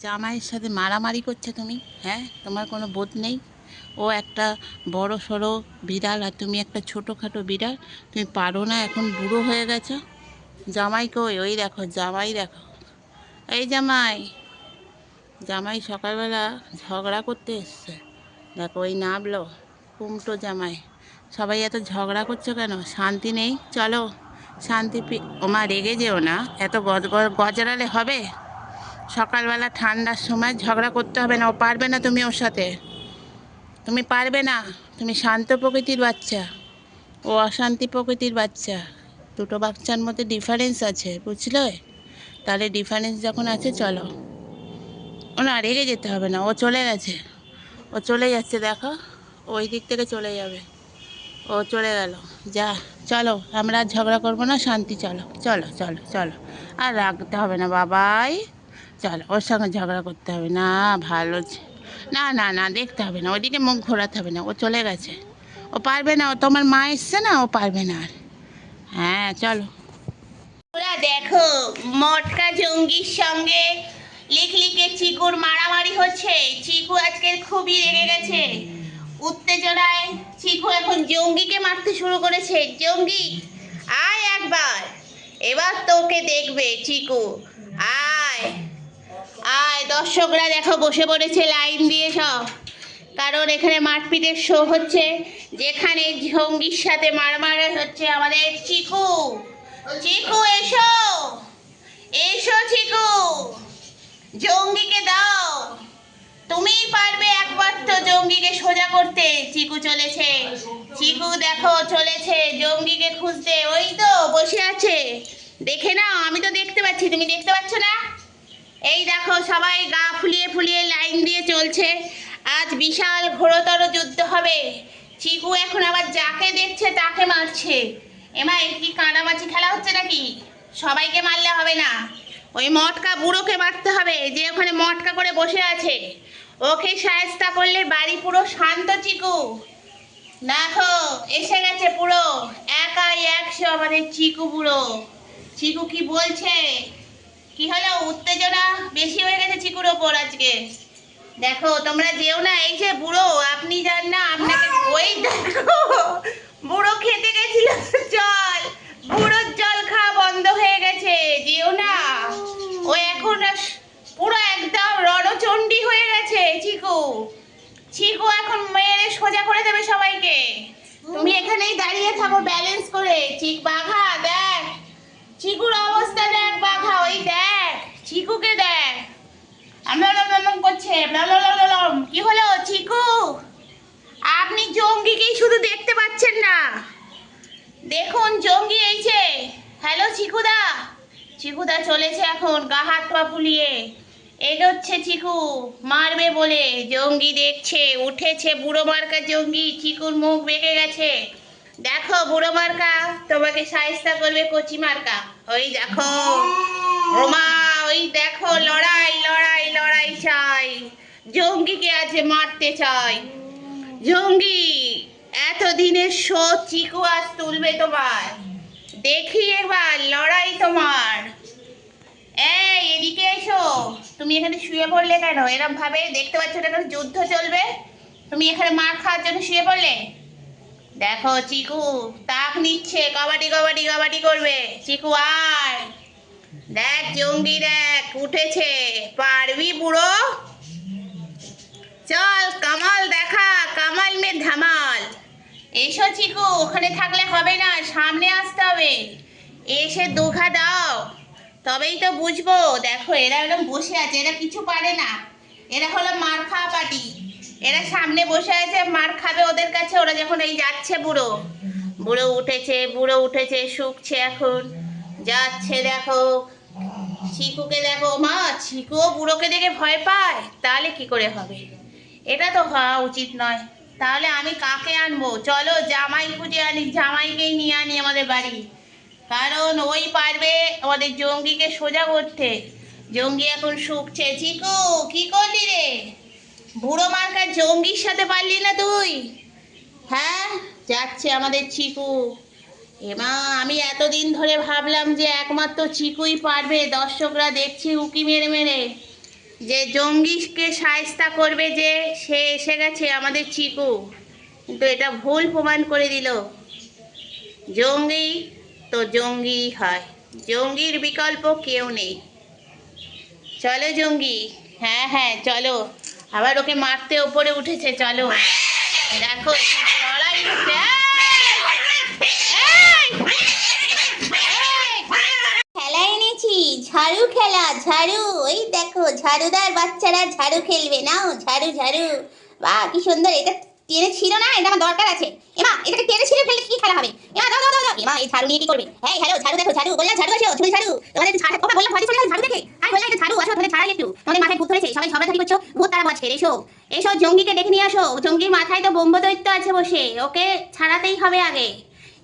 জামাইয়ের সাথে মারামারি করছে তুমি? হ্যাঁ? তোমার কোনো বোধ নেই? ও একটা বড় সড়ো বিড়াল আর তুমি একটা ছোটোখাটো বিড়াল। তুমি পারো না, এখন বুড়ো হয়ে গেছো। জামাই কই? ওই দেখো, জামাই দেখো। এই জামাই জামাই সকালবেলা ঝগড়া করতে এসছে। দেখো, ওই নামলো কুমটো জামাই। সবাই এত ঝগড়া করছ কেন? শান্তি নেই? চলো, শান্তি ওমা, রেগে যেও না। এত গজ- গজরালে হবে? সকালবেলা ঠান্ডার সময় ঝগড়া করতে হবে না। ও পারবে না তুমি ওর সাথে। তুমি পারবে না। তুমি শান্ত প্রকৃতির বাচ্চা। ও অশান্তি প্রকৃতির বাচ্চা। দুটো বাচ্চার মধ্যে ডিফারেন্স আছে, বুঝলে? তাহলে ডিফারেন্স যখন আছে, চলো। ও না রেগে যেতে হবে না। ও চলে গেছে। ও চলে যাচ্ছে, দেখো। ওই দিক থেকে চলে যাবে। ও চলে গেল। যা, চলো। আমরা ঝগড়া করব না। শান্তি, চলো। চলো চলো চলো। আর রাখতে হবে না। বাবাই চলো, ওর সঙ্গে ঝগড়া করতে হবে। না, ভালো না না না, দেখতে হবে না ওইদিকে মুখ ঘোরাতে হবে না, ও চলে গেছে। ও পারবে না, ও তোমার মা এসছে না, ও পারবে না আর। হ্যাঁ চলো। ওরা দেখো, মটকা জঙ্গির সঙ্গে লিখলিকে চিকুর মারামারি হচ্ছে। চিকু আজকে খুবই রেগে গেছে। উত্তেজনায় চিকু এখন জঙ্গিকে মারতে শুরু করেছে। জঙ্গি, আয় একবার। এবার তোকে দেখবে চিকু। দর্শকরা দেখো, বসে পড়েছে লাইন দিয়ে সব। কারণ এখানে মারপিটের শো হচ্ছে, যেখানে জঙ্গির সাথে মারামারি হচ্ছে আমাদের চিকু। চিকু, এসো! এসো, চিকু! জঙ্গিকে দাও। তুমিই পারবে একবার তো জঙ্গিকে সোজা করতে। চিকু চলেছে। চিকু দেখো, চলেছে জঙ্গিকে খুঁজতে। ওই তো, বসে আছে। দেখে নাও, আমি তো দেখতে পাচ্ছি। তুমি দেখতে পাচ্ছ না? এই দেখো সবাই গা ফুলিয়ে ফুলিয়ে লাইন দিয়ে চলছে। আজ বিশাল ঘোরতর যুদ্ধ হবে। চিকু এখন আবার যাকে দেখছে তাকে মারছে। এমা কি কাঁদামাছি খেলা হচ্ছে নাকি? সবাইকে মারলে হবে না। ওই মটকা বুড়োকে মারতে হবে, যে ওখানে মটকা করে বসে আছে। ওকে সায়স্তা করলে বাড়ি পুরো শান্ত, চিকু। দেখো, এসে গেছে পুরো। একাই একশো আমাদের চিকু বুড়ো। চিকু কি বলছে? কি হলো? উত্তেজনা বেশি হয়ে গেছে চিকুর ওপর আজকে। দেখো, তোমরা যেও না, এই যে বুড়ো, আপনি যান না, আপনাকে ওই দেখো বুড়ো খেতে গেছিল জল বুড়োর জল খাওয়া বন্ধ হয়ে গেছে যেও না ও এখন আর পুরো একদম রণচণ্ডী হয়ে গেছে চিকু চিকু এখন মেয়েরে সোজা করে দেবে সবাইকে তুমি এখানেই দাঁড়িয়ে থাকো ব্যালেন্স করে চিক বাঘা দেখ চিকুর অবস্থা দেখ বাঘা ওই দেখ চিকুকে দেখ আমলাম করছে ব্লালালালালাম। কি হলো, চিকু? আপনি জঙ্গিকেই শুধু দেখতে পাচ্ছেন না। দেখুন, জঙ্গি এইছে হ্যালো চিকুদা। চিকুদা চলেছে এখন, গা পা ফুলিয়ে। এগোচ্ছে চিকু, মারবে বলে। জঙ্গি দেখছে, উঠেছে বুড়ো মার্কা জঙ্গি। চিকুর মুখ বেঁকে গেছে। দেখো, বুড়ো মার্কা, তোমাকে সাহিস্তা করবে কচি মার্কা। ওই দেখো। ওমা ওই দেখো লড়াই লড়াই লড়াই চাই। জঙ্গিকে আছে মারতে চাই। জঙ্গি, এতদিনের শো চিকু আজ তুলবে তোমার দেখি এবার লড়াই তোমার। এই, এদিকে এসো। তুমি এখানে শুয়ে পড়লে কেন? এরম ভাবে দেখতে পাচ্ছ এখানে যুদ্ধ চলবে? তুমি এখানে মার খাওয়ার জন্য শুয়ে পড়লে? দেখো চিকু, তাক নিচ্ছে, কবাডি কবাডি, কাবাডি করবে। চিকু, আয়। দেখ জঙ্গি, দেখ, উঠেছে। পারবি বুড়ো? চল, কামাল দেখা, কামাল মে ধামাল। এসো চিকু, ওখানে থাকলে হবে না, সামনে আসতে হবে। এসে দোঘা দাও। তবেই তো বুঝব। দেখো, এরা এরকম বসে আছে, এরা কিছু পারে না। এরা হলো মার খাওয়া পাটি এরা সামনে বসে আছে, মার খাবে ওদের কাছে। ওরা যখন এই যাচ্ছে বুড়ো। বুড়ো উঠেছে বুড়ো উঠেছে, শুকছে এখন। যাচ্ছে দেখো। চিকুকে দেখো, মা চিকু বুড়োকে দেখে ভয় পায়। তাহলে কি করে হবে? এটা তো হওয়া উচিত নয়। তাহলে আমি কাকে আনব? চলো জামাই খুঁজে আনি, জামাইকেই নিয়ে আনি আমাদের বাড়ি। কারণ ওই পারবে আমাদের জঙ্গিকে সোজা করতে। জঙ্গি এখন শুকছে। চিকু, কি করলি রে? বুড়ো মার্কার জঙ্গির সাথে পারলি না তুই? হ্যাঁ যাচ্ছে আমাদের চিকু। এমা, আমি এতদিন ধরে ভাবলাম যে একমাত্র চিকুই পারবে, দর্শকরা দেখছি উকি মেরে মেরে। যে জঙ্গিকে সায়স্তা করবে যে, সে এসে গেছে আমাদের চিকু। কিন্তু এটা ভুল প্রমাণ করে দিল। জঙ্গি তো জঙ্গি হয়। জঙ্গির বিকল্প কেউ নেই। চলো জঙ্গি। হ্যাঁ হ্যাঁ চলো। আবার ওকে মারতে ওপরে উঠেছে, চলো। দেখো, লড়াই হচ্ছে এই! এই! খেলা এনেছি ঝাড়ু খেলা, ঝাড়ু। ওই দেখো, ঝাড়ুদার বাচ্চারা ঝাড়ু খেলবে। নাও, ঝাড়ু ঝাড়ু। বাহ কি সুন্দর। এটা টেনে ছিল না, এটা আমার দরকার আছে। এমা, এটাকে টেনে ছিঁড়ে ফেললে কি খেলা হবে? এমা, দাও দাও দাও। এমা, এই ঝাড়ু নিয়ে কি করবে? এই হ্যালো ঝাড়ু দেখো, ঝাড়ু। বললাম, ঝাড়ু আসো ছুরি ঝাড়ু। তোমাদের ঝাড়ু কথা বললাম ভয় চলে ঝাড়ু দেখে? আমি বললাম, একটু ঝাড়ু আসো, তোমাদের ছাড়াই একটু। তোমাদের মাথায় ভূত ধরেছে। সবাই সবাই করছ। ভূত তারা বাজছে এসো। এসো, জঙ্গিকে ডেকে নিয়ে আসো। জঙ্গির মাথায় তো বোম্ব দৈত্য আছে বসে। ওকে ছাড়াতেই হবে আগে।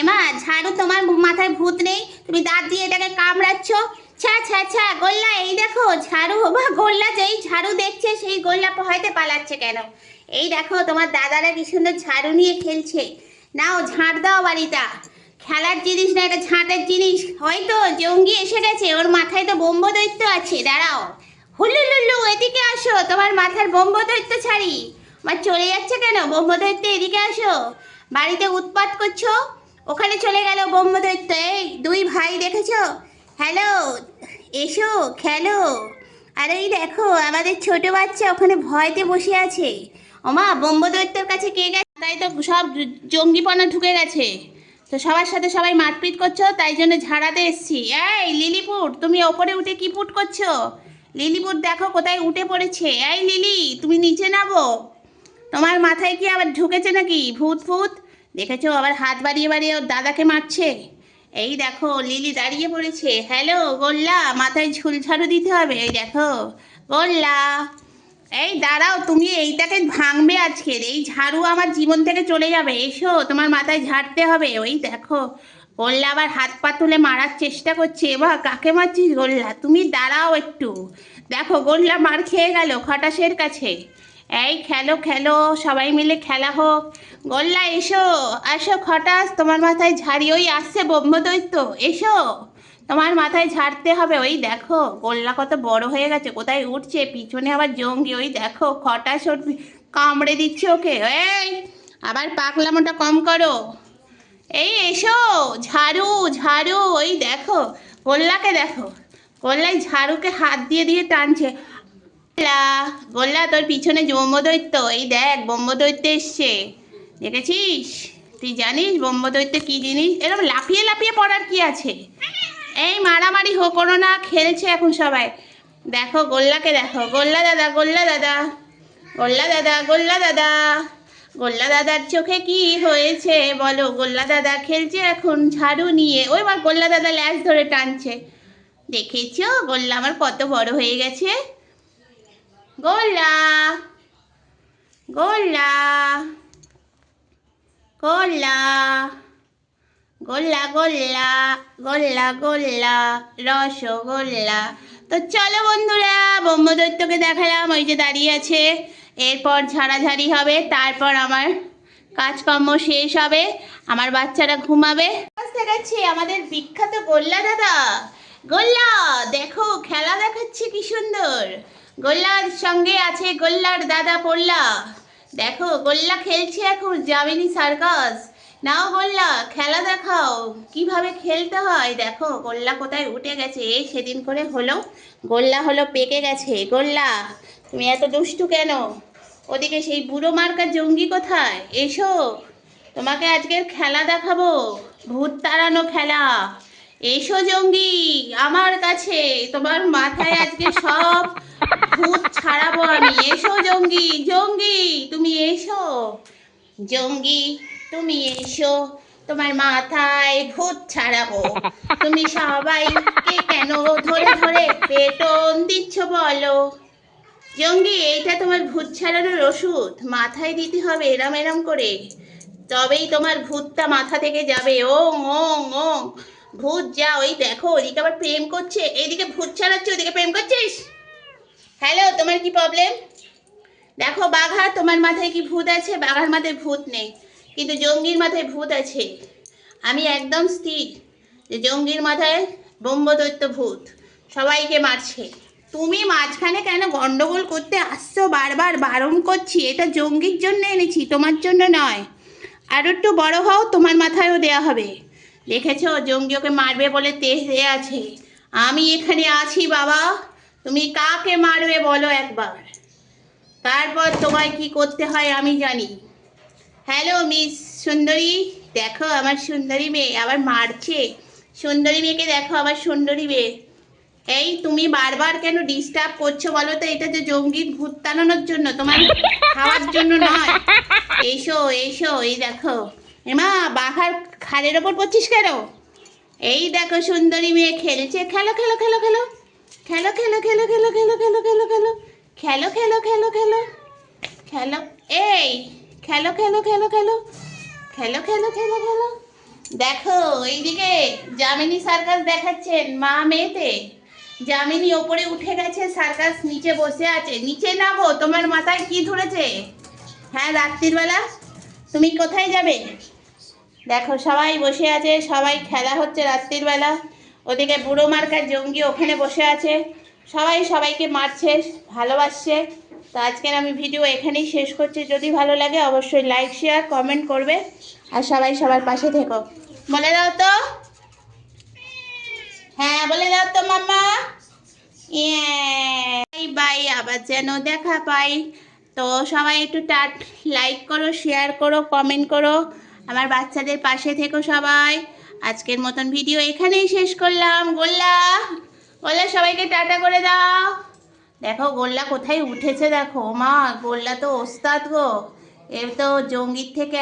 এমা, ঝাড়ু তোমার মাথায় ভূত নেই। তুমি দাঁত দিয়ে এটাকে কামড়াচ্ছ। ছা ছা ছা, গোল্লা, এই দেখো, ঝাড়ু, বা গোল্লা যেই ঝাড়ু দেখছে, সেই গোল্লা হয়তো পালাচ্ছে কেন? এই দেখো, তোমার দাদারা কি সুন্দর ঝাড়ু নিয়ে খেলছে। নাও ঝাঁট দাও বাড়িটা। খেলার জিনিস না, এটা ঝাঁটের জিনিস। হয়তো জঙ্গি এসে গেছে, ওর মাথায় তো বোম্ব দৈত্য আছে, দাঁড়াও। হুল্লুল্লু এদিকে আসো, তোমার মাথার বোম্ব দৈত্য ছাড়ি। আমার চলে যাচ্ছে কেন? বোম্ব দৈত্য এদিকে আসো। বাড়িতে উৎপাত করছ? ওখানে চলে গেল বোম্ব দৈত্য এই, দুই ভাই দেখেছ? হ্যালো, এসো, খেলো। আর এই দেখো, আমাদের ছোট বাচ্চা ওখানে ভয়তে বসে আছে। ওমা বোম্ব দৈত্যের কাছে কে গেছে? তাই তো সব জঙ্গিপনা ঢুকে গেছে। তো সবার সাথে সবাই মারপিট করছ, তাই জন্য ঝাড়াতে এসছি। এই, লিলিপুট, তুমি ওপরে উঠে কি পুট করছ? লিলিপুট, দেখো কোথায় উঠে পড়েছে। এই, লিলি, তুমি নিচে নামো। তোমার মাথায় কি আবার ঢুকেছে নাকি? ভূত ফুত দেখেছ, আবার হাত বাড়িয়ে বাড়িয়ে ওর দাদাকে মারছে। এই দেখো, লিলি দাঁড়িয়ে পড়েছে। হ্যালো গোল্লা, মাথায় ঝুল ঝাড়ু দিতে হবে। এই দেখো, গোল্লা। এই দাঁড়াও, তুমি এইটাকে ভাঙবে আজকের। এই ঝাড়ু আমার জীবন থেকে চলে যাবে। এসো, তোমার মাথায় ঝাড়তে হবে। ওই দেখো, গোল্লা আবার হাত পা তুলে মারার চেষ্টা করছে। এবার কাকে মারছিস গোল্লা? তুমি দাঁড়াও একটু। দেখো, গোল্লা মার খেয়ে গেল খটাসের কাছে। এই খেলো খেলো, সবাই মিলে খেলা হোক। গোল্লা, এসো, আসো খটাস, তোমার মাথায় ঝাড়ি, ওই আসছে ব্রহ্মদৈত্য, এসো। তোমার মাথায় ঝাড়তে হবে, ওই দেখো, গোল্লা কত বড় হয়ে গেছে, কোথায় উঠছে, পিছনে আবার জঙ্গি, ওই দেখো, খটাস ওর কামড়ে দিচ্ছে ওকে, এই, আবার পাকলামোটা কম করো। এই, এসো, ঝাড়ু ঝাড়ু, ওই দেখো, গোল্লাকে দেখো। গোল্লাই ঝাড়ুকে হাত দিয়ে দিয়ে টানছে। গোল্লা তোর পিছনে ব্রহ্মদৈত্য এই দেখ ব্রহ্মদৈত্য এসছে। দেখেছিস? তুই জানিস ব্রহ্মদৈত্য কি জিনিস? এরকম লাফিয়ে লাফিয়ে পড়ার কি আছে? এই মারামারি হো করো না, খেলছে এখন সবাই। দেখো গোল্লাকে দেখো। গোল্লা দাদা গোল্লা দাদা। গোল্লা দাদা গোল্লা দাদা। গোল্লা দাদার চোখে কি হয়েছে বলো? গোল্লা দাদা খেলছে এখন ঝাড়ু নিয়ে। ওই বার গোল্লা দাদা ল্যাস ধরে টানছে। দেখেছ? গোল্লা আমার কত বড় হয়ে গেছে। গোল্লা গোল্লা গোল্লা গোল্লা গোল্লা গোল্লা গোল্লা রসগোল্লা। তো চলো বন্ধুরা, ব্রহ্মদৈত্যকে দেখালাম, ওই যে দাঁড়িয়ে আছে। এরপর ঝাড়াঝাড়ি হবে, তারপর আমার কাজকর্ম শেষ হবে, আমার বাচ্চারা ঘুমাবে। দেখাচ্ছি আমাদের বিখ্যাত গোল্লা দাদা। গোল্লা, দেখো, খেলা দেখাচ্ছে কি সুন্দর। গোল্লার সঙ্গে আছে গোল্লার দাদা পোল্লা। দেখো, গোল্লা খেলছে এখন যামিনী সার্কাস। নাও গোল্লা, খেলা দেখাও। কীভাবে খেলতে হয়? দেখো, গোল্লা কোথায় উঠে গেছে? এই সেদিন করে হলো, গোল্লা হলো পেকে গেছে। গোল্লা, তুমি এত দুষ্টু কেন? ওদিকে সেই বুড়ো মার্কার জঙ্গি কোথায়? এসো, তোমাকে আজকের খেলা দেখাবো। ভূত তাড়ানো খেলা। এসো জঙ্গি, আমার কাছে। তোমার মাথায় আজকে সব ভূত ছাড়াবো আমি। এসো জঙ্গি জঙ্গি, তুমি এসো। জঙ্গি, তুমি এসো। তোমার মাথায় ভূত ছাড়াবো। তুমি সবাইকে কেন ধরে ধরে বেতন দিচ্ছ বলো? জঙ্গি, এইটা তোমার ভূত ছাড়ানোর ওষুধ। মাথায় দিতে হবে এরম এরম করে। তবেই তোমার ভূতটা মাথা থেকে যাবে। ওং ওং ওং। ভূত যা ওই দেখো, ওদিকে আবার প্রেম করছে। এইদিকে ভূত ছাড়াচ্ছে, ওদিকে প্রেম করছিস? হ্যালো, তোমার কি প্রবলেম দেখো বাঘা তোমার মাথায় কি ভূত আছে? বাঘার মাথায় ভূত নেই, কিন্তু জঙ্গির মাথায় ভূত আছে। আমি একদম স্থির যে জঙ্গির মাথায় ব্রহ্মদৈত্য ভূত, সবাইকে মারছে। তুমি মাঝখানে কেন গন্ডগোল করতে আসছো? বারবার বারণ করছি, এটা জঙ্গির জন্য এনেছি, তোমার জন্য নয়। আর একটু বড় হও, তোমার মাথায়ও দেয়া হবে। দেখেছ, জঙ্গি ওকে মারবে বলে তেজে আছে। আমি এখানে আছি, বাবা। তুমি কাকে মারবে বলো একবার? তারপর তোমায় কি করতে হয় আমি জানি। হ্যালো মিস সুন্দরী দেখো, আমার সুন্দরী মেয়ে আবার মারছে। সুন্দরী মেয়েকে দেখো, আবার সুন্দরী মেয়ে। এই, তুমি বারবার কেন ডিস্টার্ব করছ বলো তো? এটা যে জঙ্গির ভূত টানানোর জন্য, তোমার খাওয়ার জন্য নয়। এসো এসো, এই দেখো। এমা, বাঘার খালের ওপর পড়ছিস কেন? এই দেখো, সুন্দরী মেয়ে খেলছে। খেলো খেলো খেলো খেলো। খেলো খেলো খেলো খেলো খেলো খেলো খেলো খেলো খেলো খেলো খেলো খেলো খেলো এই খেলো খেলো খেলো খেলো খেলো খেলো খেলো খেলো দেখো এইদিকে যামিনী সার্কাস দেখাচ্ছেন মা মেয়েতে যামিনী ওপরে উঠে গেছে সার্কাস নিচে বসে আছে নিচে নামো তোমার মাথায় কি ধরেছে হ্যাঁ রাত্রির বেলা তুমি কোথায় যাবে দেখো সবাই বসে আছে সবাই খেলা হচ্ছে রাত্রির বেলা ওদিকে বুড়ো মার্কার জঙ্গি ওখানে বসে আছে। সবাই সবাইকে মারছে, ভালোবাসছে। তো আজকের আমি ভিডিও এখানেই শেষ করছি। যদি ভালো লাগে অবশ্যই লাইক, শেয়ার, কমেন্ট করবে। আর সবাই সবার পাশে থেকো। বলে দাও তো। হ্যাঁ বলে দাও তো, মাম্মা। বাই, আবার যেন দেখা পাই। তো সবাই একটু টাট, লাইক করো, শেয়ার করো, কমেন্ট করো। আমার বাচ্চাদের পাশে থেকো সবাই। আজকের মতন ভিডিও এখানেই শেষ করলাম। গোল্লা গোল্লা, সবাইকে টাটা করে দাও। দেখো, গোল্লা কোথায় উঠেছে দেখো। মা গোল্লা তো ওস্তাদ গো। এ তো জঙ্গির থেকে